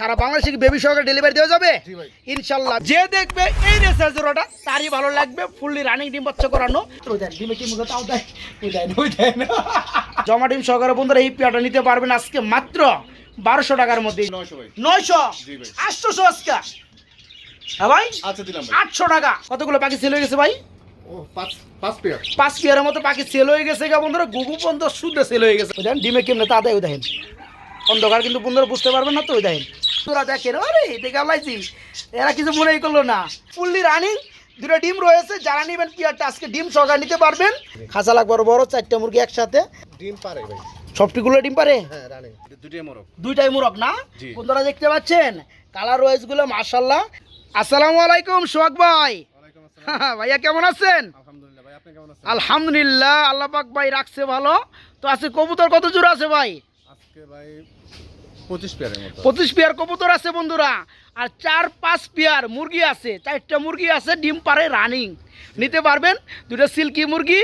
সারা বাংলাদেশে কি বেবি সহকারে ডেলিভারি দেওয়া যাবে? ইনশাল্লাহ। যে দেখবে এই রেসার জোড়াটা তারই ভালো লাগবে ফুললি রানিং ডিম বাচ্চা করানো। ডিমে কি মুখে তাও দেয়? জমা ডিম সহকারে বন্ধুরা এই পেয়ারটা নিতে পারবেন আজকে মাত্র বারোশো টাকার মধ্যে। নয়শো। আটশোশো আজকে? হ্যাঁ ভাই? আচ্ছা দিলাম ভাই। আটশো টাকা। কতগুলো পাখি সেল হয়ে গেছে ভাই? ও পাঁচ পাঁচ পেয়ার। পাঁচ পেয়ারের মতো পাখি সেল হয়ে গেছে গা বন্ধুরা গুগু বন্ধ শুদ্ধ সেল হয়ে গেছে। ডিমে কেমনে তা দেয় দেখেন। অন্ধকার কিন্তু বন্ধুরা বুঝতে পারবেন না তো ওই দেখেন। তোরা দেখেন আরে দেখে আল্লাইছি এরা কিছু মনেই করল না। ফুললি রানিং দুটো ডিম রয়েছে যারা নেবেন পিয়ারটা আজকে ডিম সহকার নিতে পারবেন। খাঁচা লাগ বড় বড় চারটে মুরগি একসাথে। ডিম পারে ভাই। সবটিগুলো ডিম পারে? হ্যাঁ রানিং। মোরগ। দুইটাই মুরগ না। বন্ধুরা দেখতে পাচ্ছেন কালার ওয়াইজগুলো মার্শাল্লাহ আসসালামু আলাইকুম সোহাগ ভাই। ভাইয়া কেমন আছেন? আলহামদুলিল্লাহ ভাই আপনি কেমন আছেন? আলহামদুলিল্লাহ আল্লাহ পাক ভাই রাখছে ভালো। তো আজকে কবুতর কত জোড়া আছে ভাই? আজকে ভাই পঁচিশ পেয়ারের মতো পঁচিশ পেয়ার কবুতর আছে বন্ধুরা। আর চার পাঁচ পেয়ার মুরগি আছে। চারটা মুরগি আছে ডিম পারে রানিং নিতে পারবেন দুটো সিল্কি মুরগি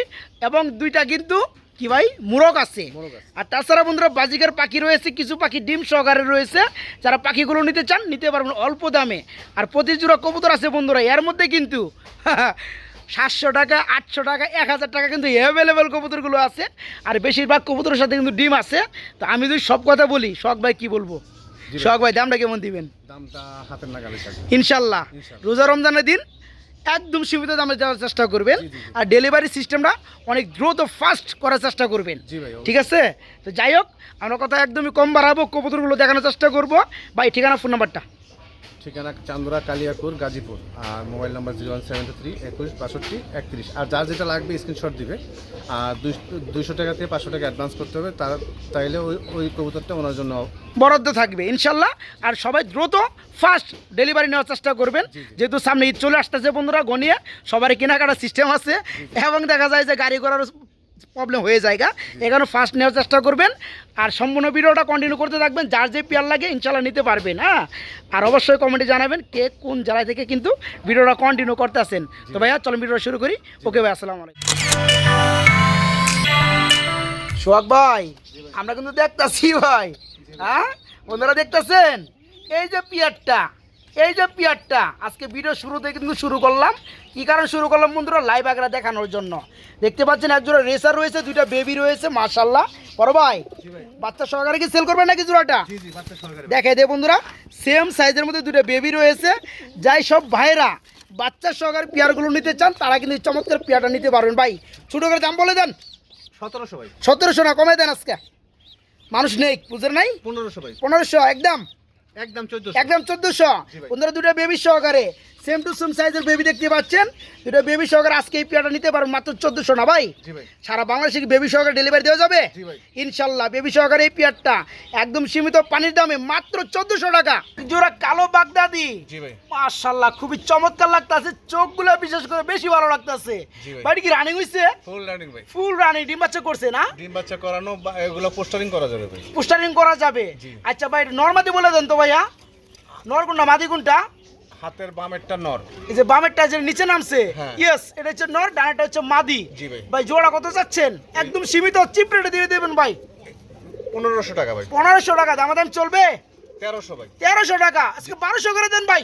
এবং দুইটা কিন্তু কি ভাই মুরগ আছে। মোরগ আছে। আর তাছাড়া বন্ধুরা বাজিকার পাখি রয়েছে কিছু পাখি ডিম সহকারে রয়েছে। যারা পাখিগুলো নিতে চান নিতে পারবেন অল্প দামে। আর প্রতি জোড়া কবুতর আছে বন্ধুরা এর মধ্যে কিন্তু সাতশো টাকা আটশো টাকা এক হাজার টাকা কিন্তু অ্যাভেলেবেল কবুতরগুলো আছে। আর বেশিরভাগ কবুতরের সাথে কিন্তু ডিম আছে। তো আমি যদি সব কথা বলি শখ ভাই কি বলব? শখ ভাই দামটা কেমন দিবেন? দামটা হাতের নাগালে ইনশাল্লাহ। রোজা রমজানের দিন একদম সীমিত দামে দেওয়ার চেষ্টা করবেন। আর ডেলিভারি সিস্টেমটা অনেক দ্রুত ফাস্ট করার চেষ্টা করবেন। ঠিক আছে? তো যাই হোক আমরা কথা একদমই কম বাড়াবো কবুতরগুলো দেখানোর চেষ্টা করব। ভাই ঠিকানা ফোন নাম্বারটা ঠিকানা চান্দুরা কালিয়াপুর গাজীপুর। আর mobile number zero one seven three একুশ বাষট্টি একত্রিশ। আর যার যেটা লাগবে স্ক্রিনশট দিবে। আর দুইশো টাকা থেকে পাঁচশো টাকা অ্যাডভান্স করতে হবে। তার তাইলে ওই ওই কবুতরটা ওনার জন্য বরাদ্দ থাকবে ইনশাল্লাহ। আর সবাই দ্রুত ফার্স্ট ডেলিভারি নেওয়ার চেষ্টা করবেন। যেহেতু সামনে ঈদ চলে আসতেছে বন্ধুরা গনিয়ে। সবারই কেনাকাটার সিস্টেম আছে। এবং দেখা যায় যে গাড়ি করার প্রবলেম হয়ে যায় গা। এখানে ফার্স্ট নেওয়ার চেষ্টা করবেন আর সম্পূর্ণ ভিডিওটা কন্টিনিউ করতে থাকবেন। যার যে পেয়ার লাগে ইনশাল্লাহ নিতে পারবেন হ্যাঁ? আর অবশ্যই কমেন্টে জানাবেন কে কোন জেলা থেকে কিন্তু ভিডিওটা কন্টিনিউ করতে আসেন তো ভাইয়া চলুন ভিডিওটা শুরু করি। ওকে ভাই আসসালামু আলাইকুম। সোহাগ ভাই। আমরা কিন্তু দেখতাছি ভাই হ্যাঁ? বন্ধুরা দেখতেছেন? এই যে পিয়ারটা এই যে পিয়ারটা আজকে ভিডিও শুরুতে কিন্তু শুরু করলাম। কি কারণ শুরু করলাম বন্ধুরা? লাইভ আগ্রা দেখানোর জন্য। দেখতে পাচ্ছেন একজোড়া রেসার রয়েছে দুইটা বেবি রয়েছে মার্শাল্লাহ বড় ভাই বাচ্চা সহকারে কি সেল করবেন নাকি জোড়াটা? জি জি বাচ্চা সরকারি দেখে দে বন্ধুরা সেম সাইজের মধ্যে দুটো বেবি রয়েছে। যাই সব ভাইরা বাচ্চা সহকারে পেয়ারগুলো নিতে চান তারা কিন্তু চমৎকার পেয়ারটা নিতে পারবেন। ভাই ছোটো করে দাম বলে দেন। সতেরোশো ভাই। সতেরোশো না কমে দেন আজকে। মানুষ নেই বুঝলেন নাই? পনেরোশো ভাই। পনেরোশো একদম। একদম চোদ্দশো। একদম চোদ্দোশো। বন্ধুরা দুটো বেবি সহকারে। সেম টু সেম সাইজের বেবি দেখতে পাচ্ছেন। দুটো বেবি সহকারে আজকে এই পেয়ারটা নিতে পারবেন মাত্র চোদ্দোশো না ভাই? সারা বাংলাদেশে কি বেবি সহকারে ডেলিভারি দেওয়া যাবে? ইনশাল্লাহ বেবি সহকারে এই পেয়ারটা একদম সীমিত পানির দামে মাত্র চোদ্দোশো টাকা। জোড়া কালো বাগদাদি। মাশাল্লাহ খুবই চমৎকার লাগতাছে। চোখগুলো বিশেষ করে বেশি ভালো লাগতাছে। বাড়ি কি রানিং হইছে? ফুল রানিং ভাই। ফুল রানিং ডিম বাচ্চা করছে না? ডিম বাচ্চা করানো এগুলো পোস্টারিং করা যাবে ভাই। পোস্টারিং করা যাবে? আচ্ছা ভাই নর্মাদি বলে দেন তো ভাইয়া। নর কোনটা মাদি কোনটা হাতের বামেরটা নর। এই যে বামেরটা যে নিচে নামছে হ্যাঁ। ইয়েস এটা হচ্ছে নর ডানাটা হচ্ছে মাদি। জি ভাই। ভাই জোড়া কত চাচ্ছেন? একদম সীমিত চিপ রেটে দিয়ে দেবেন ভাই। পনেরোশো টাকা ভাই। পনেরোশো টাকা দামাদাম চলবে? তেরোশো ভাই। তেরোশো টাকা আজকে বারোশো করে দেন ভাই।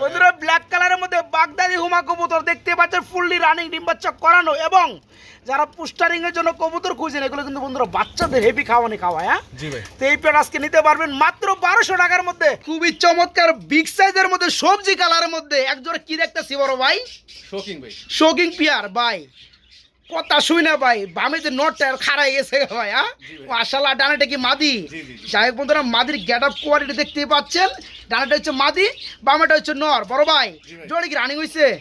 বন্ধুরা ব্ল্যাক কালারের মধ্যে বাগদাদি হুমা কবুতর দেখতে পাচ্ছেন ফুললি রানিং ডিম বাচ্চা করানো। এবং যারা পুস্টারিং এর জন্য কবুতর এগুলো কিন্তু বন্ধুরা বাচ্চাদের হেভি খাওয়ানি খাওয়ায় হ্যাঁ? তো এই আজকে নিতে পারবেন মাত্র বারোশো টাকার মধ্যে। খুবই চমৎকার বিগ সাইজের মধ্যে সবজি কালারের মধ্যে। একজোড়া কি দেখতেছি বড় ভাই? শোকিং ভাই। শোকিং পিয়ার ভাই। কথা শুই না ভাই বামে যে নটটা খাড়াই গেছে ভাই হ্যাঁ জি মাশাল্লাহ ডানাটা কি মাদি। যাই হোক বন্ধুরা মাদির গেট আপ কোয়ালিটি দেখতেই পাচ্ছেন। ডানাটা হচ্ছে মাদি বামেটা হচ্ছে নর। বড় ভাই জি ভাই। জোড়া কি রানিং ভাই।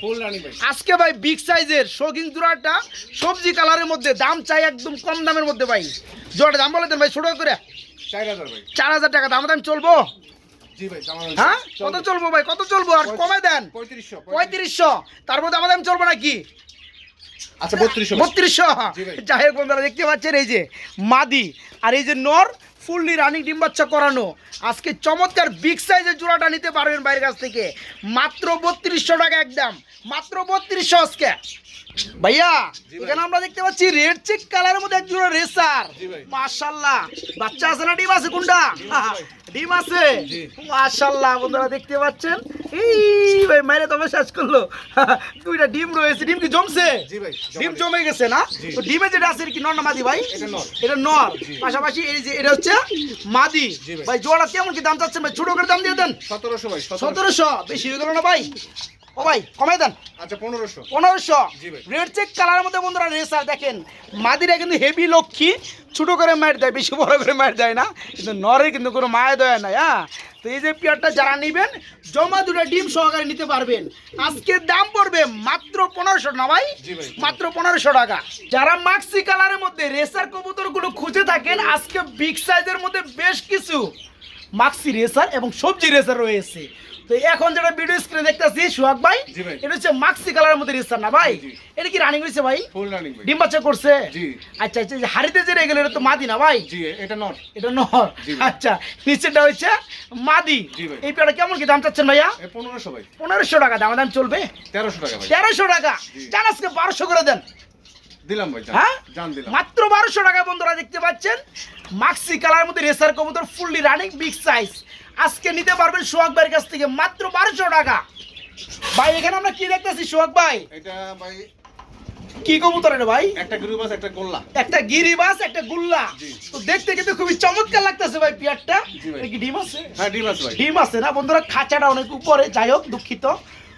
আজকে ভাই বিগ সাইজের শোকিং জোড়াটা সবজি কালারের মধ্যে দাম চাই একদম কম দামের মধ্যে ভাই। জোড়াটা দাম বলে দেন ভাই ছোট করে। চার হাজার টাকা দাম দাম চলবো? হ্যাঁ? কত চলবো ভাই কত চলবো? আর কমে দেন। পঁয়ত্রিশশো পঁয়ত্রিশশো। তার মধ্যে আমাদের চলবো নাকি? আচ্ছা বত্রিশশো বত্রিশশো। যাই হোক বন্ধুরা দেখতে পাচ্ছেন এই যে মাদি আর এই যে নর ফুললি রানিং ডিম বাচ্চা করানো। আজকে চমৎকার বিগ সাইজের জোড়াটা নিতে পারবেন বাইরের কাছ থেকে। মাত্র বত্রিশশো টাকা একদম। মাত্র বত্রিশশো আজকে। ভাইয়া এখানে আমরা দেখতে পাচ্ছি রেড চেক কালারের মধ্যে একজন রেসার জি বাচ্চা আছে না ডিম আছে কোনটা? ডিম আছে জি। মাশাআল্লাহ বন্ধুরা দেখতে পাচ্ছেন? এই ভাই মাইরে তবে শেষ করল। দুইটা ডিম রয়েছে ডিম কি জমছে? ডিম জমে গেছে না? তো ডিমে যেটা আছে কি নর না মাদি ভাই? এটা নর। পাশাপাশি এই যে এটা হচ্ছে মাদি। ভাই। জোড়া কেমন কি দাম চাচ্ছেন ভাই? ছোট করে দাম দিয়ে দেন। সতেরোশো ভাই সতেরোশো। সতেরোশো? বেশি হয়ে গেল না ভাই? ও ভাই কমাই দেন। আচ্ছা পনেরোশো। পনেরোশো। রেড চেক কালারের মধ্যে বন্ধুরা রেসার দেখেন মাদিরা কিন্তু হেভি লক্ষ্মী ছোট করে মার দেয় বেশি বড় করে মার দেয় না কিন্তু নরে কিন্তু কোনো মায়া দেয় নাই হ্যাঁ? তো এই যে পেয়ারটা যারা নেবেন জমা দুটো ডিম সহকারে নিতে পারবেন। আজকে দাম পড়বে মাত্র পনেরোশো না ভাই? ভাই। মাত্র পনেরোশো টাকা। যারা মাক্সি কালারের মধ্যে রেসার কবুতরগুলো খুঁজে থাকেন আজকে বিগ সাইজের মধ্যে বেশ কিছু মাক্সি রেসার এবং সবজি রেসার রয়েছে। তো এখন যেটা ভিডিও স্ক্রিনে দেখতেছি সুহাগ ভাই এটা হচ্ছে মাক্সি কালারের মধ্যে রেসার না ভাই। এটা কি রানিং হয়েছে ভাই? ফুল রানিং ভাই। ডিম বাচ্চা করছে? জি। আচ্ছা আচ্ছা হাড়িতে যে রেগুলো এটা তো মাদি না ভাই? জি এটা নট এটা নর। আচ্ছা নিচেটা হচ্ছে মাদি। এই পেয়ারটা কেমন কি দাম চাচ্ছেন ভাইয়া? পনেরোশো ভাই। পনেরোশো টাকা দাম দাম চলবে? তেরোশো টাকা ভাই। তেরোশো টাকা। জান আজকে বারোশো করে দেন। দিলাম ভাই। হ্যাঁ? জান দিলাম। মাত্র বারোশো টাকা বন্ধুরা দেখতে পাচ্ছেন। মাক্সি কালার মধ্যে রেসার কবুতর ফুললি রানিং বিগ সাইজ আজকে নিতে পারবেন সোহাগ ভাইয়ের কাছ থেকে মাত্র বারোশো টাকা। ভাই এখানে আমরা কি দেখতেছি সোহাগ ভাই? এটা ভাই কি কবুতর এটা ভাই? একটা আছে একটা গোল্লা। একটা গিরিবাস একটা গুল্লা। তো দেখতে কিন্তু খুবই চমৎকার লাগতেছে ভাই পিয়ারটা। কি ডিম আছে? হ্যাঁ ডিম আছে ভাই। ডিম আছে না? বন্ধুরা খাঁচাটা অনেক উপরে যাই হোক দুঃখিত।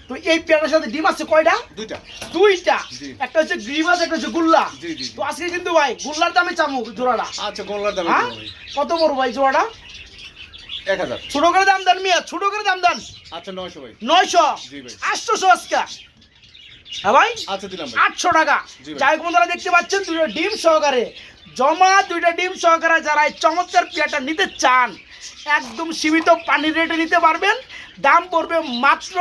তো এই পেয়ারটার সাথে ডিম আছে কয়টা? দুইটা। দুইটা। একটা হচ্ছে গ্রিবাস একটা হচ্ছে গুল্লা। তো আজকে কিন্তু ভাই গুল্লার দামে চামু জোড়াটা। আচ্ছা গোল্লার দাম হ্যাঁ? কত বড় ভাই জোড়াটা? এক হাজার। ছোট করে দাম দেন মিয়া ছোট করে দাম দেন। আচ্ছা নয়শো ভাই। নয়শো। আটশোশো আজকে। হ্যাঁ ভাই? আচ্ছা দিলাম আটশো টাকা। যাই বন্ধুরা দেখতে পাচ্ছেন দুটো ডিম সহকারে। জমা দুইটা ডিম সহকারে যারা এই চমৎকার পেয়ারটা নিতে চান একদম সীমিত পানির রেটে নিতে পারবেন। দাম পড়বে মাত্র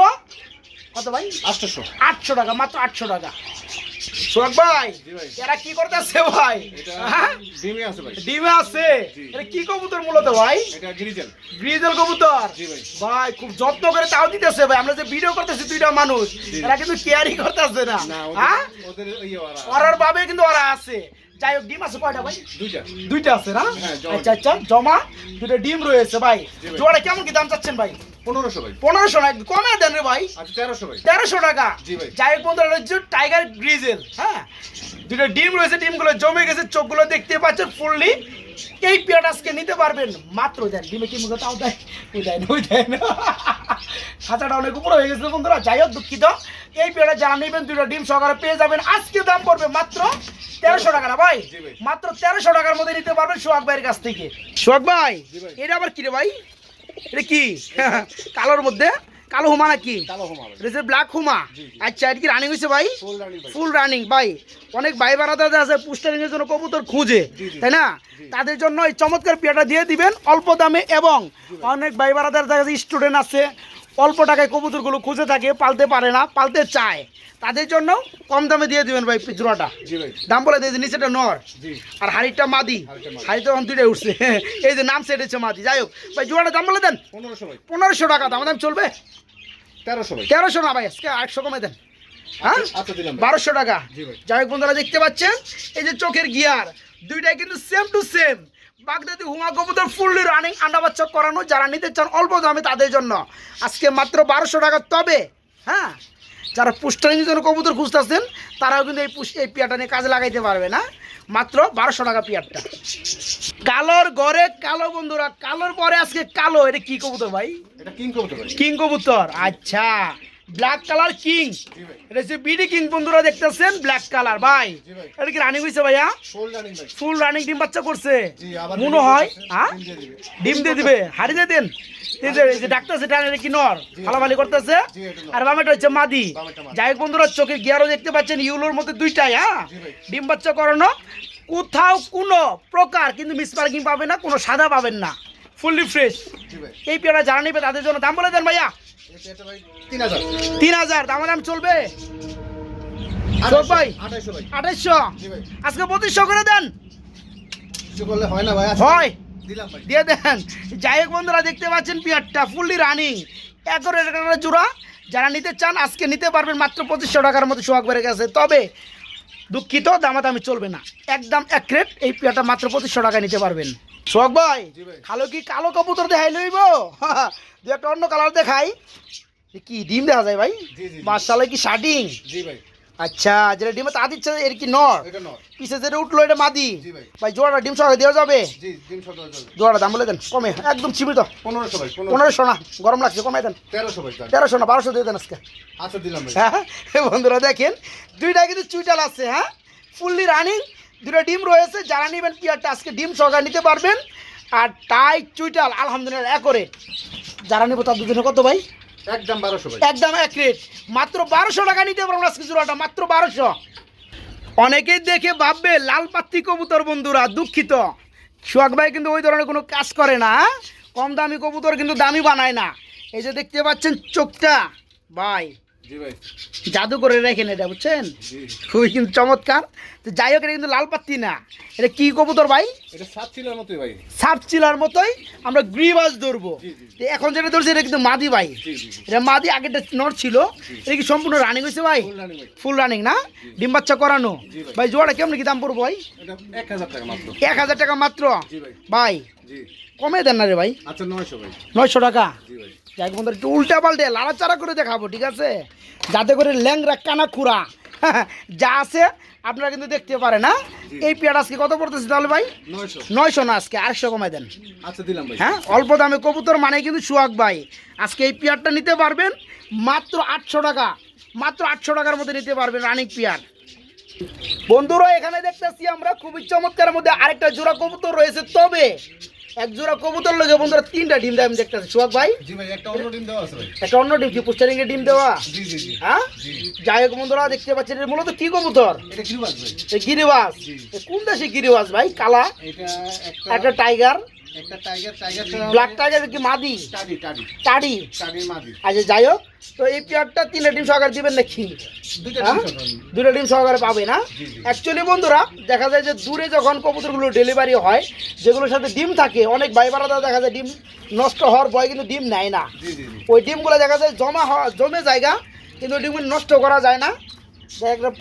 কত ভাই? আটশোশো। আটশো টাকা মাত্র আটশো টাকা। সোহাগ ভাই এরা কি করতেছে ভাই? হ্যাঁ? ডিমে আছে ভাই। ডিমে আছে? এটা কি কবুতর মূলত ভাই? এটা গ্রিজেল। গ্রিজেল কবুতর? ভাই। খুব যত্ন করে তাও দিতেছে ভাই। আমরা যে ভিডিও করতেছি দুইটা মানুষ। এরা কিন্তু কেয়ারই করতেছে না। হ্যাঁ? ইয়ে ওরা ওরার ভাবে কিন্তু ওরা আছে। যাই হোক ডিম আছে কয়টা ভাই? দুইটা। দুইটা আছে না? হ্যাঁ। আচ্ছা আচ্ছা জমা। দুটো ডিম রয়েছে ভাই। জোড়া কেমন কি দাম চাচ্ছেন ভাই? পনেরোশো ভাই। পনেরোশো কমে দেন রে ভাই। আচ্ছা তেরোশো ভাই। তেরোশো টাকা। জি ভাই। যাই বন্ধুরা হচ্ছে টাইগার গ্রিজেল হ্যাঁ? দুটো ডিম রয়েছে ডিমগুলো জমে গেছে চোখগুলো দেখতে পাচ্ছেন ফুললি এই পেয়ারটা আজকে নিতে পারবেন। মাত্র দেন ডিমে কি মুখে তাও দেয়? ওই দেয় না ওই দেয় না। খাঁচাটা অনেক উপরে হয়ে গেছে বন্ধুরা যাই হোক দুঃখিত। এই পেয়ারটা যারা নেবেন দুটো ডিম সহকারে পেয়ে যাবেন। আজকে দাম পড়বে মাত্র তেরোশো টাকা না ভাই। মাত্র তেরোশো টাকার মধ্যে নিতে পারবেন সোহাগ ভাইয়ের কাছ থেকে। সোহাগ ভাই ভাই। এটা আবার কি রে ভাই? এটা কি? কালোর মধ্যে? কালো হুমা নাকি? ব্ল্যাক হুমা। আচ্ছা এটা কি রানিং হয়েছে ভাই? ফুল রানিং ভাই। অনেক ভাই বারাদার আছে পুস্টারিং এর জন্য কবুতর খুঁজে। তাই না? তাদের জন্য এই চমৎকার পেয়াটা দিয়ে দিবেন অল্প দামে এবং অনেক ভাই বারাদার স্টুডেন্ট আছে অল্প টাকায় কবুতরগুলো খুঁজে থাকে পালতে পারে না পালতে চায়। তাদের জন্য কম দামে দিয়ে দিবেন ভাই জোড়াটা দাম বলে দিয়ে দিন, নিচেটা নর। আর হাড়িটা মাদি। হাড়ি তো এখন দুইটাই উঠছে। এই যে নাম সেট হচ্ছে মাদি। যাই হোক ভাই জোড়াটা দাম বলে দেন। পনেরোশো ভাই। পনেরোশো টাকা দাম দাম চলবে? তেরোশো তেরোশো না ভাই আজকে আটশো কমে দেন। হ্যাঁ? আচ্ছা দিলাম ভাই। বারোশো টাকা। যাই হোক বন্ধুরা দেখতে পাচ্ছেন? এই যে চোখের গিয়ার দুইটাই কিন্তু সেম টু সেম বাগদাদি হুমা কবুতর ফুললি রানিং আন্ডা বাচ্চা করানো যারা নিতে চান অল্প দামে তাদের জন্য। আজকে মাত্র বারোশো টাকা। তবে হ্যাঁ যারা পুষ্টানির জন্য কবুতর খুঁজতেছেন তারাও কিন্তু এই পুষ এই পিয়াটা নিয়ে কাজে লাগাইতে পারবে না। মাত্র বারোশো টাকা পিয়ারটা। কালোর ঘরে কালো বন্ধুরা কালোর পরে আজকে কালো। এটা কি কবুতর ভাই? এটা কিং কবুতর কিং কবুতর। আচ্ছা। ব্ল্যাক কালার কিং এটা হচ্ছে বিডি কিং বন্ধুরা দেখতেছেন? ব্ল্যাক কালার ভাই। এটা কি রানিং হয়েছে ভাইয়া? ফুল রানিং ভাই। ফুল রানিং ডিম বাচ্চা করছে। মনে হয় হ্যাঁ? ডিম দিয়ে দিবে। হাড়ি দিয়ে দেন। এই যে এই যে ডাক্তার সেটা কি নর? জি। ফালাফালি করতেছে। আর বামেটা হচ্ছে মাদি। যাই হোক বন্ধুরা চোখের গিয়ারও দেখতে পাচ্ছেন ইউলোর মধ্যে দুইটাই হ্যাঁ? ডিম বাচ্চা করানো। কোথাও কোনো প্রকার কিন্তু মিস পার্কিং পাবেন না কোনো সাদা পাবেন না। ফুললি ফ্রেশ এই পেয়ারা যারা নেবে তাদের জন্য দাম বলে দেন ভাইয়া। তিন হাজার। দাম দাম চলবে? ভাই? আঠাইশো আজকে পঁচিশশো করে দেন? হয় না ভাই হয়। দিয়ে দেন। যাই হোক বন্ধুরা দেখতে পাচ্ছেন পিয়ারটা ফুললি রানিং একর একটা জোড়া যারা নিতে চান আজকে নিতে পারবেন মাত্র পঁচিশশো টাকার মতো সোহাগ বেড়ে গেছে। তবে দুঃখিত দামাদামি চলবে না। একদম এক রেট এই পেয়ারটা মাত্র পঁচিশশো টাকায় নিতে পারবেন। সোহাগ ভাই খালো কি কালো কবুতর দেখাই লইব? দু একটা অন্য কালার দেখাই। কি ডিম দেখা যায় ভাই। মার্শালে কি শার্টিং আচ্ছা যেটা ডিমে তা দিচ্ছে এর কি নর? পিছে যেটা উঠল এটা মাদি। ভাই। জোড়াটা ডিম সহ দেওয়া যাবে? জোড়াটা দাম বলে দেন কমে একদম সীমিত। পনেরোশো পনেরোশো। না গরম লাগছে কমাই দেন। তেরোশো না বারোশো দিয়ে দেন আজকে। আচ্ছা হ্যাঁ বন্ধুরা দেখেন দুইটা কিন্তু চুইটাল আছে হ্যাঁ? ফুললি রানিং দুটো ডিম রয়েছে যারা নেবেন পিয়ারটা আজকে ডিম সহকারে নিতে পারবেন। আর টাই চুইটাল আলহামদুলিল্লাহ একরে যারা নেব তার দুজনে কত ভাই? একদম বারোশো একদম এক রেট। মাত্র বারোশো টাকা নিতে পারব আজকে জোড়াটা মাত্র বারোশো। অনেকেই দেখে ভাববে লাল পাত্তি কবুতর বন্ধুরা দুঃখিত। সোহাগ ভাই কিন্তু ওই ধরনের কোনো কাজ করে না হ্যাঁ? কম দামি কবুতর কিন্তু দামি বানায় না। এই যে দেখতে পাচ্ছেন চোখটা ভাই। জাদু করে রেখেন এটা বুঝছেন? খুবই কিন্তু চমৎকার। তো যাই হোক এটা কিন্তু লাল পাত্তি না। এটা কি কবুতর ভাই? সাপ চিলার মতোই আমরা গ্রিবাস ধরবো। এখন যেটা ধরছি এটা কিন্তু মাদি ভাই। এটা মাদি আগেটা নর ছিল। এটা কি সম্পূর্ণ রানিং হয়েছে ভাই? ফুল রানি না? ডিম বাচ্চা করানো? ভাই। জোড়া কেমন কি দাম পড়ব ভাই? এক হাজার টাকা মাত্র। ভাই। কমে দেন না রে ভাই। আচ্ছা নয়শো ভাই। নয়শো টাকা? যাই বন্ধু একটু উল্টা পাল্টে লাড়াচাড়া করে দেখাবো ঠিক আছে? যাতে করে ল্যাংরা কানা খুরা যা আছে আপনারা কিন্তু দেখতে পারে না এই পেয়ার আজকে কত পড়তেছে তাহলে ভাই? নয়শো। না আজকে আড়াইশো কমাই দেন। আচ্ছা দিলাম হ্যাঁ অল্প দামে কবুতর মানে কিন্তু সুহাগ ভাই। আজকে এই পেয়ারটা নিতে পারবেন মাত্র আটশো টাকা মাত্র আটশো টাকার মধ্যে নিতে পারবেন রানিক পেয়ার। বন্ধুরা এখানে দেখতেছি আমরা খুবই চমৎকার মধ্যে আরেকটা জোড়া কবুতর রয়েছে। তবে এক জোড়া কবুতর লগে বন্ধুরা তিনটা ডিম দেয় আমি দেখতেছি। সুহাগ ভাই? একটা অন্য ডিম দেওয়া একটা অন্য ডিম কি পুষ্টারিং এর ডিম দেওয়া? হ্যাঁ? যাই হোক বন্ধুরা দেখতে পাচ্ছেন এটা মূলত কি কবুতর? গিরিবাস কোন দেশে গিরিবাস ভাই? কালা? একটা টাইগার? একটা টাইগার টাইগার ব্ল্যাক টাইগার কি মাদি? টাডি টাডি টাডি টাডির মাদি। আচ্ছা যাই হোক তো এই পেয়ারটা তিনটা ডিম সহকারে দিবেন নাকি? হ্যাঁ? ডিম দুটো ডিম সহকারে পাবে না। অ্যাকচুয়ালি বন্ধুরা দেখা যায় যে দূরে যখন কবুতরগুলো ডেলিভারি হয় যেগুলোর সাথে ডিম থাকে অনেক ভাই বারাদা দেখা যায় ডিম নষ্ট হওয়ার ভয় কিন্তু ডিম নেয় না। ওই ডিমগুলো দেখা যায় জমা হওয়া জমে জায়গা কিন্তু ওই ডিমগুলো নষ্ট করা যায় না।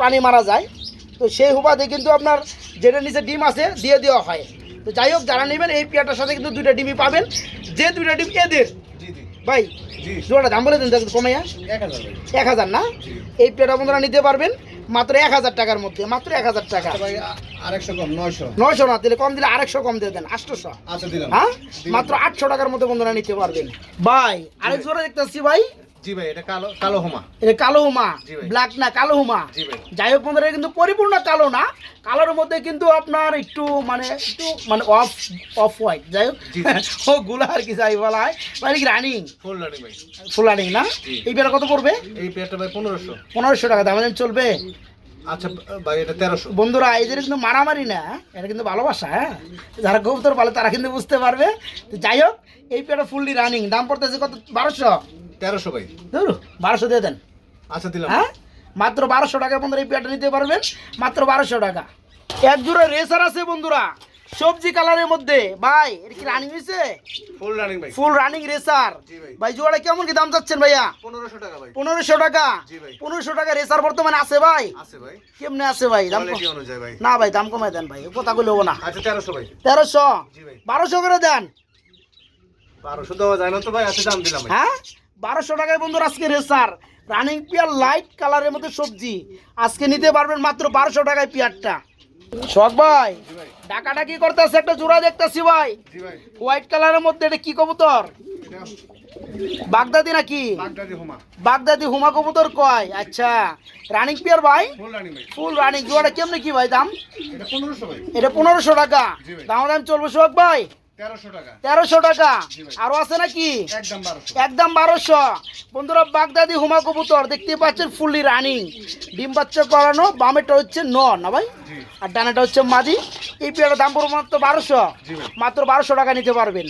পানি মারা যায়। তো সেই হুবাদে কিন্তু আপনার যেটা নিচে ডিম আছে দিয়ে দেওয়া হয়। তো যাই হোক যারা নেবেন এই পেয়ারটার সাথে কিন্তু দুইটা ডিমই পাবেন। যে দুইটা ডিম এদের। জি জি। ভাই জি। জোড়াটা দাম বলে দেন কমাইয়া। এক হাজার এক হাজার না? এই পেটা বন্ধুরা নিতে পারবেন মাত্র এক হাজার টাকার মধ্যে মাত্র এক হাজার টাকা। আচ্ছা আরেকশো কম নয়শো। নয়শো না দিলে কম দিলে আরেকশো কম দিয়ে দেন আটশোশো। আচ্ছা হ্যাঁ? মাত্র আটশো টাকার মধ্যে বন্ধুরা নিতে পারবেন। ভাই আরেক জোড়া দেখতেছি ভাই। জি ভাই এটা কালো কালো হোমা। এটা কালো হুমা ব্ল্যাক না কালো হুমা। যাই হোক বন্ধুরা কিন্তু পরিপূর্ণ কালো না। কালোর মধ্যে কিন্তু আপনার একটু মানে একটু মানে অফ অফ হোয়াইট যাই হোক। ও গুলা আর কি যাই বলা হয়। মানে কি রানিং ফুল রানি ভাই। ফুল রানিং না? এই কত পড়বে? এই পেয়ারটা ভাই পনেরোশো। পনেরোশো টাকা দাম চলবে? আচ্ছা ভাই এটা তেরোশো। বন্ধুরা যে কিন্তু মারামারি না এটা কিন্তু ভালোবাসা হ্যাঁ? যারা কবুতর পালে তারা কিন্তু বুঝতে পারবে। তো যাই হোক এই পেটা ফুললি রানিং দাম পড়তেছে কত? বারোশো। তেরোশো ভাই। ধরু বারোশো দিয়ে দেন। আচ্ছা দিলাম। হ্যাঁ? মাত্র বারোশো টাকা বন্ধুরা এই পেটা নিতে পারবেন মাত্র বারোশো টাকা। এক জোড়া রেসার আছে বন্ধুরা। সবজি কালারের মধ্যে। ভাই এটা কি রানিং হয়েছে? ফুল রানিং ভাই। ফুল রানিং রেসার ভাই। জোড়া কেমন কি দাম চাচ্ছেন ভাইয়া? পনেরোশো টাকা ভাই। পনেরোশো টাকা? জি ভাই। পনেরোশো টাকা রেসার বর্তমানে আছে ভাই? আছে ভাই। কেমনে আছে ভাই? দাম কম- অনুযায়ী ভাই। না ভাই দাম কমাই দেন ভাই কথা বলব না। আচ্ছা তেরোশো ভাই। তেরোশো? জি ভাই। বারোশো করে দেন। বারোশো দেওয়া যায় না তো ভাই আচ্ছা দাম দিলাম ভাই। হ্যাঁ? বারোশো টাকায় বন্ধুরা আজকে রেসার রানিং পিয়ার লাইট কালারের মধ্যে সবজি। আজকে নিতে পারবেন মাত্র বারোশো টাকায় পিয়ারটা শখ ভাই ডাকাটা কি করতেছে একটা জোড়া দেখতেছি ভাই। হোয়াইট কালারের মধ্যে এটা কি কবুতর? বাগদাদি নাকি? বাগদাদি হুমা। কবুতর কয়? আচ্ছা। রানিং পিয়ার ভাই? ফুল রানিং জোড়াটা কেমনে কি ভাই দাম? এটা পনেরোশো ভাই। এটা পনেরোশো টাকা। দাম দাম চলবে শখ ভাই? তেরোশো টাকা। আরও আছে নাকি? একদম বারোশো। বন্ধুরা বাগদাদি হুমা কবুতর দেখতে পাচ্ছেন ফুললি রানিং। ডিম বাচ্চা করানো বামেটা হচ্ছে ন না ভাই? আর ডানাটা হচ্ছে মাদি এই পেয়ারের দাম পড়বে মাত্র বারোশো। মাত্র বারোশো টাকা নিতে পারবেন।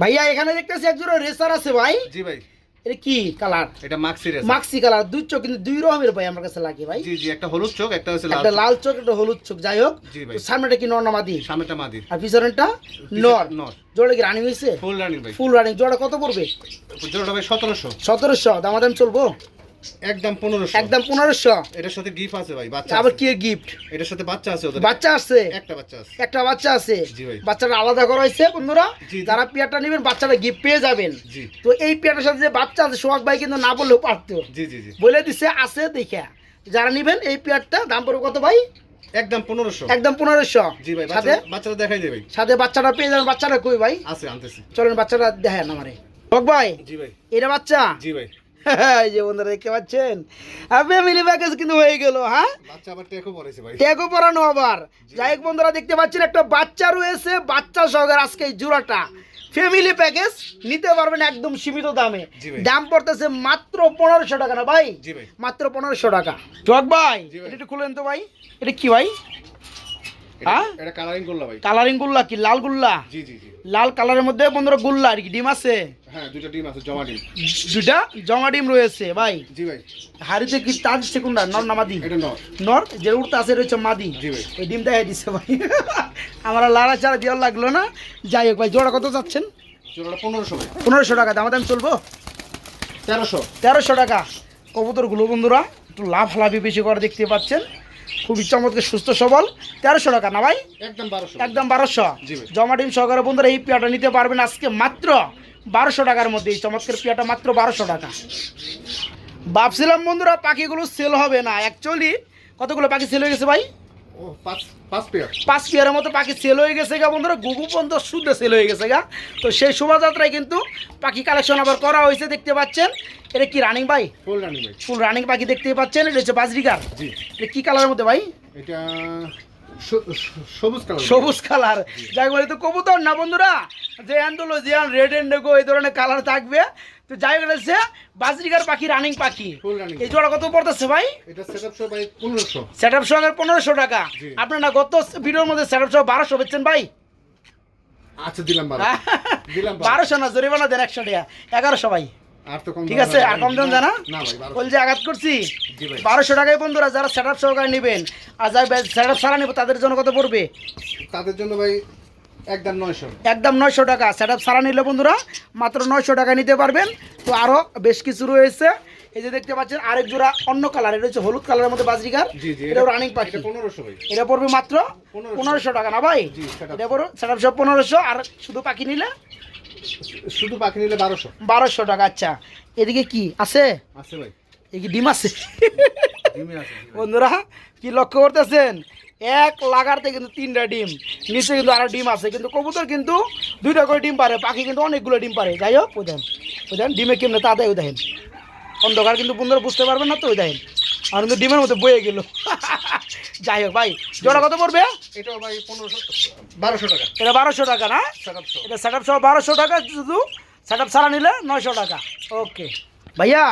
ভাইয়া এখানে দেখতেছি একজন রেসার আছে ভাই। জি ভাই। এটা কি কালার? এটা মাক্সি মাক্সি কালার দুই চোখ কিন্তু দুই রকমের ভাই আমার কাছে লাগে ভাই। জি জি একটা হলুদ চোখ একটা হচ্ছে লাল একটা চোখ। লাল চোখ। একটা হলুদ চোখ যাই হোক। সামনেটা কি নর সামনেটা মাদি আর পিছনেরটা নর। নর। জোড়া কি রানিং হয়েছে? ফুল রানিং ভাই। ফুল রানিং জোড়া কত পড়বে? জোড়াটা ভাই সতেরোশো। সতেরোশো। দামাদাম চলবো? একদম পনেরোশো। একদম পনেরোশো। এটার সাথে গিফট আছে ভাই বাচ্চা আবার কি গিফট এটার সাথে বাচ্চা আছে ওদের। বাচ্চা আছে? একটা বাচ্চা আছে। একটা বাচ্চা আছে? জি ভাই। বাচ্চাটা আলাদা করা হয়েছে বন্ধুরা। যারা পেয়ারটা নেবেন বাচ্চাটা গিফট পেয়ে যাবেন। জি। তো এই পেয়ারটার সাথে যে বাচ্চা আছে সোহাগ ভাই কিন্তু না বললেও পারতো। জি জি জি। বলে দিছে আছে দেখা। যারা নিবেন এই পেয়ারটা দাম পড়বে কত ভাই? একদম পনেরোশো। একদম পনেরোশো। জি ভাই সাথে? বাচ্চাটা দেখাই দে ভাই। সাথে বাচ্চাটা পেয়ে যাবেন বাচ্চাটা কই ভাই? আছে আনতেছি। চলেন বাচ্চাটা দেখেন আমারে। সোহাগ ভাই জি ভাই। এটা বাচ্চা? জি ভাই। এই যে বন্ধুরা দেখতে পাচ্ছেন? ফ্যামিলি প্যাকেজ কিন্তু হয়ে গেল হ্যাঁ? ট্যাগও পরানো আবার। যাই হোক বন্ধুরা দেখতে পাচ্ছেন একটা বাচ্চা রয়েছে বাচ্চা সহকারে আজকে এই জোড়াটা। ফ্যামিলি প্যাকেজ নিতে পারবেন একদম সীমিত দামে। দাম পড়তেছে মাত্র পনেরোশো টাকা না ভাই? মাত্র পনেরোশো টাকা। চক ভাই এটা একটু খুলেন তো ভাই। এটা কি ভাই? হ্যাঁ? এটা কালারিং ভাই। কালারিং গুল্লা কি? লাল গুল্লা? জি জি জি। লাল কালারের মধ্যে বন্ধুরা গুল্লা আর কি ডিম আছে? হ্যাঁ দুটো ডিম আছে জমা ডিম। দুটা জমা ডিম রয়েছে ভাই। জি ভাই। হাড়িতে কি তাজ সেকুন্ডা নর নামাদি এটা নর। নর? যে উঠতে আছে রয়েছে মাদি। জি ভাই। এই ডিমটা হয়ে দিচ্ছে ভাই। আমার লাড়া চাড়া দেওয়ার লাগল না। যাই হোক ভাই জোড়া কত চাচ্ছেন? জোড়াটা পনেরোশো পনেরোশো টাকা দাম দাম চলবো? তেরোশো। তেরোশো টাকা। কবুতরগুলো বন্ধুরা একটু লাভ লাভি বেশি করে দেখতে পাচ্ছেন। খুবই চমৎকার সুস্থ সবল। তেরোশো টাকা না ভাই? একদম বারোশো। একদম বারোশো। জমা ডিম সহকারে বন্ধুরা এই পেয়াটা নিতে পারবেন আজকে মাত্র বারোশো টাকার মধ্যে। এই চমৎকার পেয়াটা মাত্র বারোশো টাকা। ভাবছিলাম বন্ধুরা পাখিগুলো সেল হবে না। অ্যাকচুয়ালি কতগুলো পাখি সেল হয়ে গেছে ভাই? পাঁচ পাঁচ পেয়ার পাঁচ পেয়ারের মতো পাখি সেল হয়ে গেছে গা বন্ধুরা। গুগু পর্যন্ত শুদ্ধ সেল হয়ে গেছে গা। তো সেই শোভাযাত্রায় কিন্তু পাখি কালেকশন আবার করা হয়েছে দেখতে পাচ্ছেন। এটা কি রানিং ভাই ফুল রানিং ভাই ফুল রানিং পাখি দেখতে পাচ্ছেন। এটা হচ্ছে বাজরিকার জি। এটা কি কালারের মধ্যে ভাই? এটা সবুজ কালার সবুজ কালার যাই বলে তো কবুতর না বন্ধুরা। যে অ্যান্ডোলজিয়ান রেড এন্ডোগো এই ধরনের কালার থাকবে। তো যাই বলেছে বাজরিকার পাখি রানিং পাখি। এই জোড়া কত পড়তেছে ভাই? সেট আপ ভাই পনেরোশো। টাকা। আপনার না গত ভিডিওর মধ্যে সেট আপ সহ বারোশো বেচছেন ভাই? আচ্ছা দিলাম বারো। দিলাম বারো। বারোশো না জরিমানা দেন একশো টাকা। এগারোশো ভাই। ঠিক আছে আর। কম দাম জানা না? ভাই বারো বল যে আঘাত করছি। বারোশো টাকায় বন্ধুরা যারা সেট আপ সহকারে নেবেন আর যারা সেট আপ ছাড়া নেবে তাদের জন্য কত পড়বে? তাদের জন্য ভাই একদম নয়শো একদম নয়শো টাকা। সেট আপ ছাড়া নিলে বন্ধুরা মাত্র নয়শো টাকা নিতে পারবেন। তো আরও বেশ কিছু রয়েছে। এই যে দেখতে পাচ্ছেন আরেক জোড়া অন্য কালার এটা হচ্ছে হলুদ কালারের মধ্যে বাজরিকার। জি রানিং পাখি। এটা এটা পড়বে মাত্র পনেরোশো। টাকা না ভাই? এটা পড়বে সেট আপ সব পনেরোশো। আর শুধু পাখি নিলে? শুধু পাখি নিলে বারোশো। বারোশো টাকা আচ্ছা। এদিকে কি? আছে? আছে ভাই। এই কি ডিম আছে। বন্ধুরা কি লক্ষ্য করতেছেন? এক লাগারতে কিন্তু তিনটা ডিম নিচে কিন্তু আরও ডিম আছে কিন্তু কবুতর কিন্তু দুইটা করে ডিম পারে পাখি কিন্তু অনেকগুলো ডিম পারে। যাই হোক ওই দেখেন ওই দেখেন ডিমে কেমনে তা দেয় ওই দেখেন। অন্ধকার কিন্তু বন্ধুরা বুঝতে পারবেন না তো ওই দেখেন। আর কিন্তু ডিমের মধ্যে বয়ে গেল। যাই হোক ভাই জোড়া কত পড়বে? এটাও ভাই পনেরোশো বারোশো টাকা। এটা বারোশো টাকা না? এটা সেট আপ সহ বারোশো টাকা শুধু সেট আপ ছাড়া নিলে নয়শো টাকা। ওকে ভাইয়া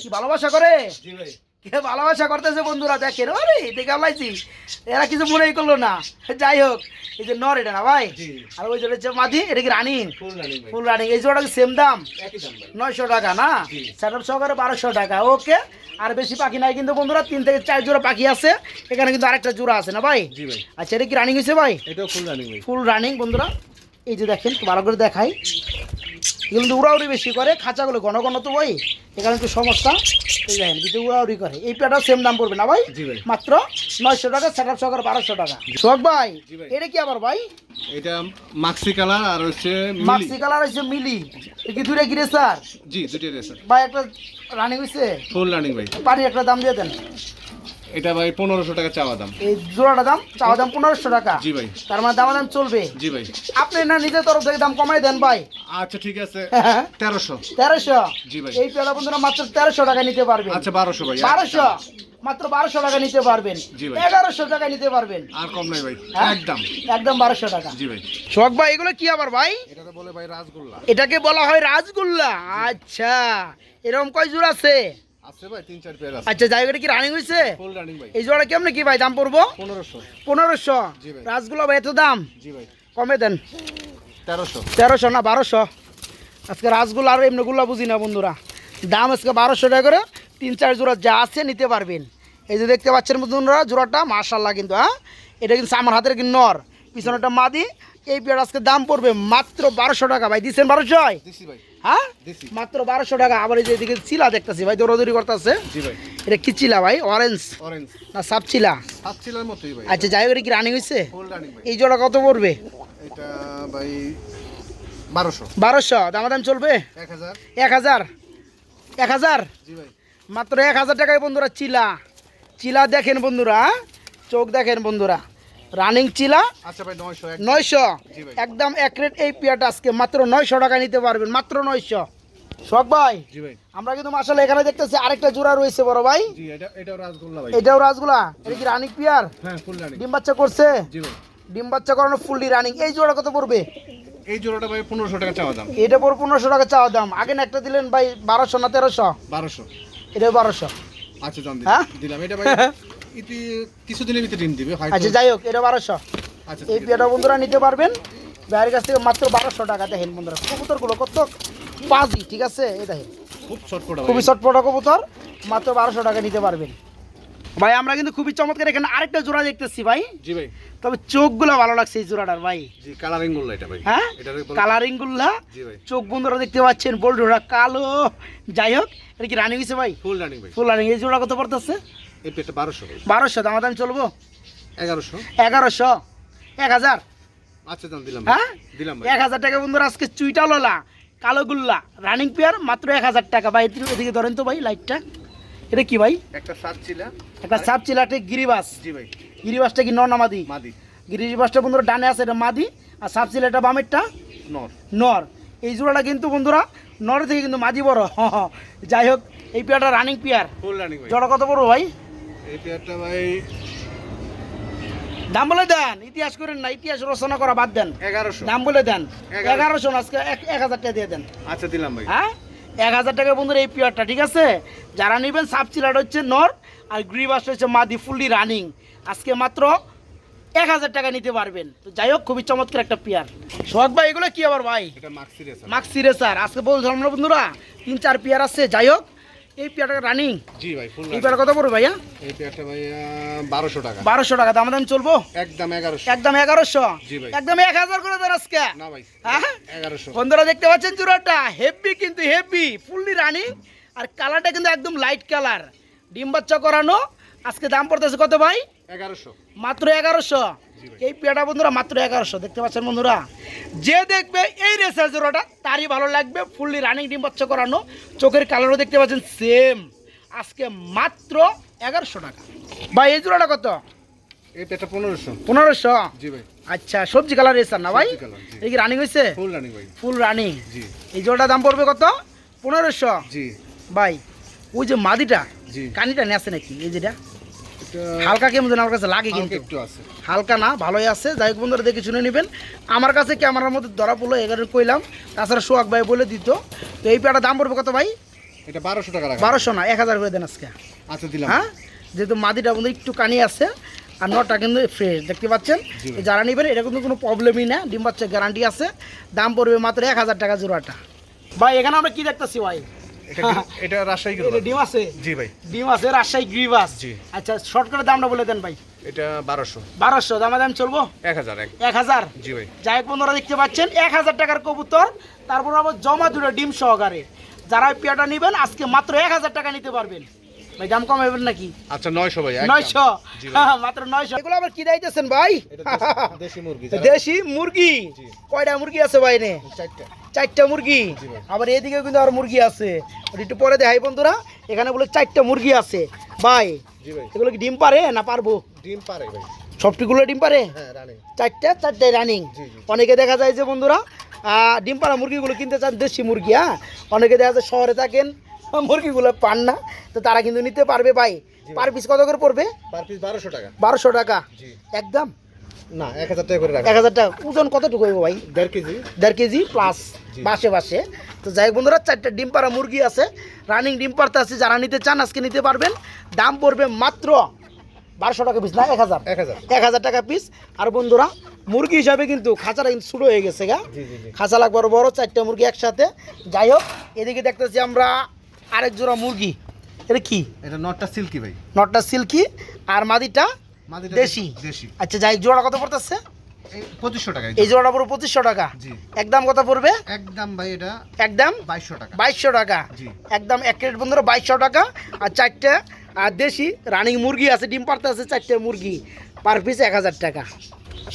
কি ভালোবাসা করে? জি ভাই। কে ভালোবাসা করতেছে বন্ধুরা দেখেন আরে দেখে আলাইছি এরা কিছু মনেই করল না। যাই হোক এই যে নর এটা না ভাই? আর ওই জোড়া হচ্ছে মাদি এটা কি রানিং? ফুল রানিং এই জোড়া সেম দাম? নয়শো টাকা না? জি। সেট সহকারে বারোশো টাকা। ওকে আর বেশি পাখি নাই কিন্তু বন্ধুরা তিন থেকে চার জোড়া পাখি আছে। এখানে কিন্তু আরেকটা জোড়া আছে না ভাই? আচ্ছা এটা কি রানিং হয়েছে ভাই? ফুল রানিং ফুল রানিং বন্ধুরা। এই যে দেখেন ভালো করে দেখাই। কিন্তু উড়াউড়ি বেশি করে খাঁচাগুলো ঘন ঘন তো ভাই। এখানে একটু সমস্যা। দেখেন উড়াউড়ি করে। এই সেম দাম পড়বে না ভাই? জি ভাই। মাত্র নয়শো টাকা সেট আপ সহকারে বারোশো টাকা। শখ ভাই এটা কি আবার ভাই? এটা মাক্সি কালার আর হচ্ছে মিলি। মাক্সি কালার হচ্ছে মিলি। কি জি রেসার ভাই একটা রানিং ফুল রানিং ভাই। একটা দাম দিয়ে দেন। এটা ভাই পনেরোশো টাকা চাওয়া দাম। এই জোড়াটা দাম চাওয়া দাম পনেরোশো টাকা। জি ভাই। তার মানে দামা দাম চলবে। জি ভাই। আপনি না নিজের তরফ থেকে দাম কমাই দেন ভাই। আচ্ছা ঠিক আছে। তেরোশো। তেরোশো? জি ভাই। এই পেয়ারা বন্ধুরা মাত্র তেরোশো টাকা নিতে পারবেন। আচ্ছা বারোশো ভাই। বারোশো? মাত্র বারোশো টাকা নিতে পারবেন। জি ভাই। এগারোশো টাকা নিতে পারবেন। আর কম নাই ভাই। হ্যাঁ? একদম। একদম বারোশো টাকা। জি ভাই। শোক ভাই এগুলো কি আবার ভাই? এটা তো বলে ভাই রাসগোল্লা। এটাকে বলা হয় রাজগুল্লা আচ্ছা। এরকম কয় জোড়া আছে? আছে ভাই তিন চার পেয়ার আছে। আচ্ছা জায়গাটা কি রানিং হয়েছে ফুল রানিং ভাই। এই জোড়া কেমনে কি ভাই দাম পড়ব? পনেরোশো। পনেরোশো? জি ভাই। রাজগুলা ভাই এত দাম? জি ভাই। কমে দেন। না বারোশো? আজকে আর এমনিগুলা বুঝি না বন্ধুরা। দাম আজকে টাকা করে তিন চার জোড়া যা আছে নিতে পারবেন। এই যে দেখতে পাচ্ছেন বন্ধুরা জোড়াটা মার্শাল্লাহ কিন্তু হ্যাঁ? এটা কিন্তু আমার হাতের কিন্তু নর। পিছনেটা মাদি এই পেয়ার আজকে দাম পড়বে মাত্র বারোশো টাকা। ভাই দিচ্ছেন বারোশো ভাই। হ্যাঁ? মাত্র বারোশো টাকা। আবার এই যে এদিকে চিলা দেখতেছি ভাই দৌড়াদৌড়ি করতেছে। জি ভাই। এটা কি চিলা ভাই? অরেঞ্জ অরেঞ্জ না সাপ চিলা? সাত চিলার মতোই ভাই। আচ্ছা যাই হোক কি রানিং হয়েছে এই জোড়া কত পড়বে? এটা ভাই বারোশো। বারোশো। দামাদাম চলবে? এক হাজার। এক হাজার? এক হাজার? জি ভাই। মাত্র এক হাজার টাকায় বন্ধুরা চিলা। চিলা দেখেন বন্ধুরা? চোখ দেখেন বন্ধুরা। রানিং চিলা আচ্ছা নয়শো। একদম এক রেট এই পিয়াটা আজকে মাত্র নয়শো টাকা নিতে পারবেন মাত্র নয়শো। শখ ভাই আমরা কিন্তু মাসালে এখানে দেখতেছি আরেকটা জোড়া রয়েছে বড় ভাই। এটাও রাসগুলা এটা কি রানিং পিয়ার? হ্যাঁ ডিম বাচ্চা করছে? ডিম বাচ্চা করানো ফুললি রানিং। এই জোড়া কত পড়বে? এই জোড়াটা ভাই পনেরোশো টাকা চাওয়া দাম। এটা পড়বে পনেরোশো টাকা চাওয়া দাম। আগে না একটা দিলেন ভাই বারোশো না তেরোশো? বারোশো। এটা বারোশো। আচ্ছা? দিলাম। এটা ভাই কিছুদিনের ভিতরে ডিম দিবে আচ্ছা যাই হোক এটা বারোশো। আচ্ছা এই বন্ধুরা নিতে পারবেন। বাইরের কাছ থেকে মাত্র বারোশো টাকা দেখেন বন্ধুরা। কবুতরগুলো কত? পাজি ঠিক আছে? এই দেখেন। খুব খুবই চটপটা কবুতর। মাত্র বারোশো টাকা নিতে পারবেন। ভাই আমরা কিন্তু খুবই চমৎকার এখানে আরেকটা জোড়া দেখতেছি ভাই। জি ভাই। তবে চোখগুলো ভালো লাগছে এই জোড়াটার ভাই। জি কালারিং এটা ভাই। হ্যাঁ? কালারিংগুলা? জি ভাই। চোখ বন্ধুরা দেখতে পাচ্ছেন বোল্ডোরা কালো। যাই হোক এটা কি রানিং হয়েছে ভাই? ফুল রানিং ভাই। ফুল রানিং এই জোড়া কত পড়তেছে? এই পেটটা বারোশো বারোশো দাম দাম চলবো? এগারোশো। এগারোশো? এক হাজার? আচ্ছা দাম দিলাম হ্যাঁ? দিলাম এক হাজার টাকা বন্ধুরা আজকে চুইটা লোলা কালো গুল্লা রানিং পেয়ার মাত্র এক হাজার টাকা। ভাই এদিকে- ধরেন তো ভাই লাইটটা এটা কি ভাই? একটা সাত ছিলা একটা সাপ চিলাটে গিরিবাস। জি ভাই। গিরিবাসটা কি নর না মাদি? মাদি। গিরিবাসটা বন্ধুরা ডানে আছে এটা মাদি। আর সাপ চিলাটা বামেরটা? নর। নর। এই জোড়াটা কিন্তু বন্ধুরা নর থেকে কিন্তু মাদি বড়। যাই হোক এই পেয়ারটা রানিং পেয়ার ফুল রানিং ভাই। জোড়া কত বড় ভাই? এই পেয়ারটা ভাই দাম বলে দেন ইতিহাস করেন না ইতিহাস রচনা করা বাদ দেন। এগারোশো। দাম বলে দেন এগারোশো। আজকে এক হাজার টাকা দিয়ে দেন। আচ্ছা দিলাম ভাই। হ্যাঁ? এক হাজার টাকা বন্ধুরা এই পিয়ারটা ঠিক আছে? যারা নেবেন হচ্ছে নর আর গ্রিবাস হচ্ছে মাদি ফুললি রানিং। আজকে মাত্র এক হাজার টাকা নিতে পারবেন। তো যাই হোক খুবই চমৎকার একটা পিয়ার। সোহাগ ভাই এগুলো কি আবার ভাই? এটা মাক্সি রেসার। আজকে বলছিলাম না বন্ধুরা তিন চার পিয়ার আছে। যাই হোক এই পেয়ারটা রানিং জি ভাই ফুল এই পিয়ার কত পড়বে ভাইয়া? এই পেয়ারটা ভাইয়া বারোশো টাকা। বারোশো টাকা দাম দাম চলবো? একদম এগারোশো। একদম এগারোশো? জি ভাই। একদম এক হাজার করে দেন আজকে। না ভাই হ্যাঁ? এগারোশো। বন্ধুরা দেখতে পাচ্ছেন চূড়াটা হেভি কিন্তু হেভি ফুললি রানিং আর কালারটা কিন্তু একদম লাইট কালার ডিম বাচ্চা করানো আজকে দাম পড়তেছে কত ভাই? এগারোশো। মাত্র এগারোশো? এই পেয়াটা বন্ধুরা মাত্র এগারোশো দেখতে পাচ্ছেন বন্ধুরা? যে দেখবে এই রেসার জোড়াটা তারই ভালো লাগবে ফুললি রানিং ডিম বাচ্চা করানো চোখের কালারও দেখতে পাচ্ছেন সেম আজকে মাত্র এগারোশো টাকা। ভাই এই জোড়াটা কত? পনেরোশো। পনেরোশো? জি ভাই। আচ্ছা সবজি কালার রেসার না ভাই। এই কি রানিং হয়েছে ফুল রানিং ভাই। ফুল রানিং জি। এই জোড়াটা দাম পড়বে কত? পনেরোশো? জি। ভাই ওই যে মাদিটা কানিটা নিয়ে আছে নাকি? এই যেটা? হালকা কেমন আমার কাছে লাগে কিন্তু। একটু আছে। হালকা না ভালোই আছে। যাই হোক বন্ধুরা দেখে শুনে নেবেন। আমার কাছে ক্যামেরার মধ্যে ধরা পড়ল এগারো কইলাম। তাছাড়া সোহাগ ভাই বলে দিত তো এই পেয়ারটা দাম পড়বে কত ভাই? এটা বারোশো টাকা বারোশো না এক হাজার করে দেন আজকে। আচ্ছা দিলাম। হ্যাঁ? যেহেতু মাদিটা বন্ধু একটু কানি আছে আর নটা কিন্তু ফ্রেশ দেখতে পাচ্ছেন? যারা নেবেন এটা কিন্তু কোনো প্রবলেমই না। ডিম বাচ্চা গ্যারান্টি আছে। দাম পড়বে মাত্র এক হাজার টাকা জোড়াটা। ভাই এখানে আমরা কি দেখতেছি ভাই? এটা রাজশাহী এটা ডিম আছে? জি ভাই। ডিম আছে রাজশাহী গ্রিবাস জি। আচ্ছা শর্টকাটে দামটা বলে দেন ভাই। এটা বারোশো। বারোশো দামা দাম চলবো? এক হাজার এক। হাজার? জি ভাই। যাই হোক বন্ধুরা দেখতে পাচ্ছেন এক হাজার টাকার কবুতর। তারপর আবার জমা দুটো ডিম সহকারে। যারা পেয়াটা নেবেন আজকে মাত্র এক হাজার টাকা নিতে পারবেন। ভাই দাম কম হবেন নাকি? আচ্ছা নয়শো ভাই একদম। নয়শো? জি ভাই। হ্যাঁ, মাত্র নয়শো। এগুলো আবার কি দিতেছেন ভাই? দেশি- দেশি মুরগি দেশি মুরগি? কয়টা মুরগি আছে ভাই নে চারটা। চারটা মুরগি। আবার এদিকে কিন্তু আর মুরগি আছে। একটু পরে দেখাই বন্ধুরা এখানে বলে চারটা মুরগি আছে। ভাই এগুলো কি ডিম পারে না পারব? ডিম পারে ভাই। সবটিগুলো ডিম পারে? হ্যাঁ চারটা চারটায় রানিং। অনেকে দেখা যায় যে বন্ধুরা ডিম পাড়া মুরগিগুলো কিনতে চান দেশি মুরগি হ্যাঁ? অনেকে দেখা যায় শহরে থাকেন মুরগিগুলো পান না। তো তারা কিন্তু নিতে পারবে ভাই। পার পিস কত করে পড়বে? পার পিস বারোশো টাকা। বারোশো টাকা। একদম? না এক হাজার টাকা করে এক হাজার টাকা। ওজন কতটুকু হইব ভাই? দেড় কেজি। দেড় কেজি প্লাস বাসে বাসে। তো যাই বন্ধুরা চারটা ডিম পাড়া মুরগি আছে। রানিং ডিম পাড়তে আছে। যারা নিতে চান আজকে নিতে পারবেন। দাম পড়বে মাত্র বারোশো টাকা পিস না এক হাজার। এক হাজার। এক হাজার টাকা পিস আর বন্ধুরা মুরগি হিসাবে কিন্তু খাঁচাটা কিন্তু শুরু হয়ে গেছে গা। খাঁচা লাখ বড় বড় চারটা মুরগি একসাথে। যাই হোক এদিকে দেখতেছি আমরা আরেক জোড়া মুরগি। এটা কি? এটা নটটা সিল্কি ভাই। নটটা সিল্কি। আর মাদিটা দেশি? দেশি। আচ্ছা যাই জোড়া কত পড়তেছে? পঁচিশশো টাকা এই জোড়াটা পুরো পঁচিশশো টাকা। একদম কত পড়বে? একদম ভাই এটা একদম? বাইশশো টাকা। বাইশশো টাকা। একদম এক প্লেট বন্ধুরা বাইশশো টাকা। আর চারটে আর দেশি রানিং মুরগি আছে ডিম পারতে আছে চারটে মুরগি। পার পিস এক হাজার টাকা।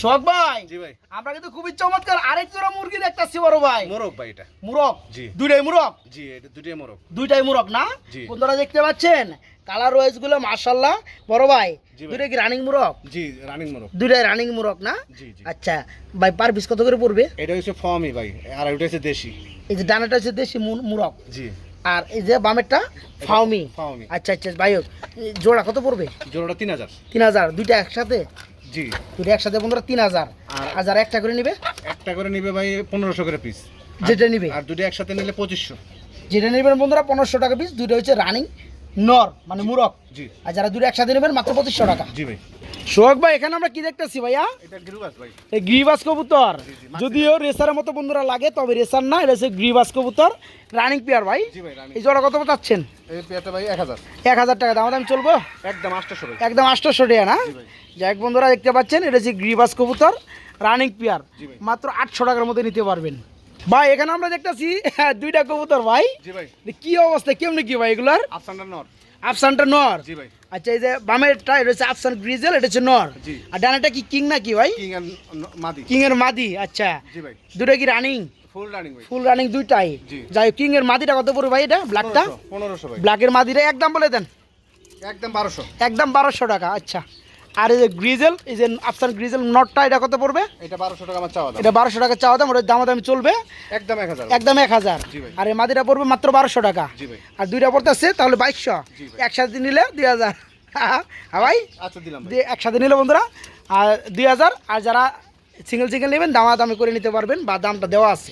শোক ভাই? জি ভাই। আমরা কিন্তু খুবই চমৎকার আরেক জোড়া মুরগি দেখতেছি বড় ভাই। মোরগ ভাই এটা। মুরগ? জি। দুইটাই মুরগ? জি এটা দুটোই মোরগ। দুইটাই মুরগ না? বন্ধুরা দেখতে পাচ্ছেন? কালার ওয়াইজগুলো মার্শাল্লাহ বড় ভাই দুইটা কি রানিং মুরগ? জি রানিং মোরগ। দুইটাই রানিং মুরগ না? জি জি। আচ্ছা ভাই পার পিস কত করে পড়বে? এটা হচ্ছে ফর্মই ভাই আর ওটা হচ্ছে দেশি। এই যে ডানাটা হচ্ছে দেশি মুরগ। জি। আর এই যে বামেরটা ফাউমি ফাউমি আচ্ছা আচ্ছা ভাই। জোড়া কত পড়বে? জোড়াটা তিন হাজার। তিন হাজার দুইটা একসাথে? জি। দুইটা একসাথে বন্ধুরা তিন হাজার। আর- যারা একটা করে নিবে? একটা করে নিবে ভাই পনেরোশো করে পিস যেটা নিবে? আর দুটো একসাথে নিলে পঁচিশশো। যেটা নেবেন বন্ধুরা পনেরোশো টাকা পিস দুইটা হচ্ছে রানিং নর মানে মুরগ। জি। আর যারা দুটো একসাথে নেবেন মাত্র পঁচিশশো টাকা। জি ভাই। সোহাগ ভাই এখানে আমরা কি দেখতেছি ভাইয়া? এটা গিরুবাস ভাই। এই গ্রিবাস কবুতর। যদিও রেসারের মতো বন্ধুরা লাগে তবে রেসার না এটা হচ্ছে গ্রিবাস কবুতর। রানিং পেয়ার ভাই। জি ভাই রানিং এই জোড়া কত চাচ্ছেন? এই পেয়ারটা ভাই এক হাজার। টাকা দাম দাম চলবো? একদম আটশোশো ভাই। একদম আটশোশো টাকা না? যাই বন্ধুরা দেখতে পাচ্ছেন এটা হচ্ছে গ্রিবাস কবুতর রানিং পেয়ার মাত্র আটশো টাকার মধ্যে নিতে পারবেন। ভাই এখানে আমরা দেখতেছি দুইটা কবুতর ভাই। জি ভাই। কি অবস্থা কেমনি কি ভাই এগুলার? নর। আফসানটা নর? জি ভাই। আচ্ছা এই যে বামেরটা এটা হচ্ছে আফসান গ্রিজেল এটা হচ্ছে নর। আর ডানাটা কি কিং না কি ভাই? কিং মাদি। কিং এর মাদি আচ্ছা। জি ভাই। দুটা কি running full running full running দুইটাই। যাই কিং এর মাদিটা কত পড়বে ভাই এটা ব্ল্যাকটা ভাই। ব্ল্যাকের মাদিটা একদম বলে দেন। একদম বারোশো। একদম বারোশো টাকা আচ্ছা। আর এই যে গ্রিজেল এই যে আফসান গ্রিজেল নটটা এটা কত পড়বে? এটা বারোশো টাকা আমার চাওয়া দাম। এটা বারোশো টাকা চাওয়া দাম ওটার দামাদামি চলবে। একদম এক হাজার। একদম এক হাজার। আর এই মাদিটা পড়বে মাত্র বারোশো টাকা। আর দুইটা পড়তেছে তাহলে বাইশশো। একসাথে নিলে দুই হাজার। হ্যাঁ ভাই? আচ্ছা দিলাম একসাথে নিলে বন্ধুরা আর দুই হাজার। আর যারা সিঙ্গেল সিঙ্গেল নেবেন দামাদামি করে নিতে পারবেন বা দামটা দেওয়া আছে।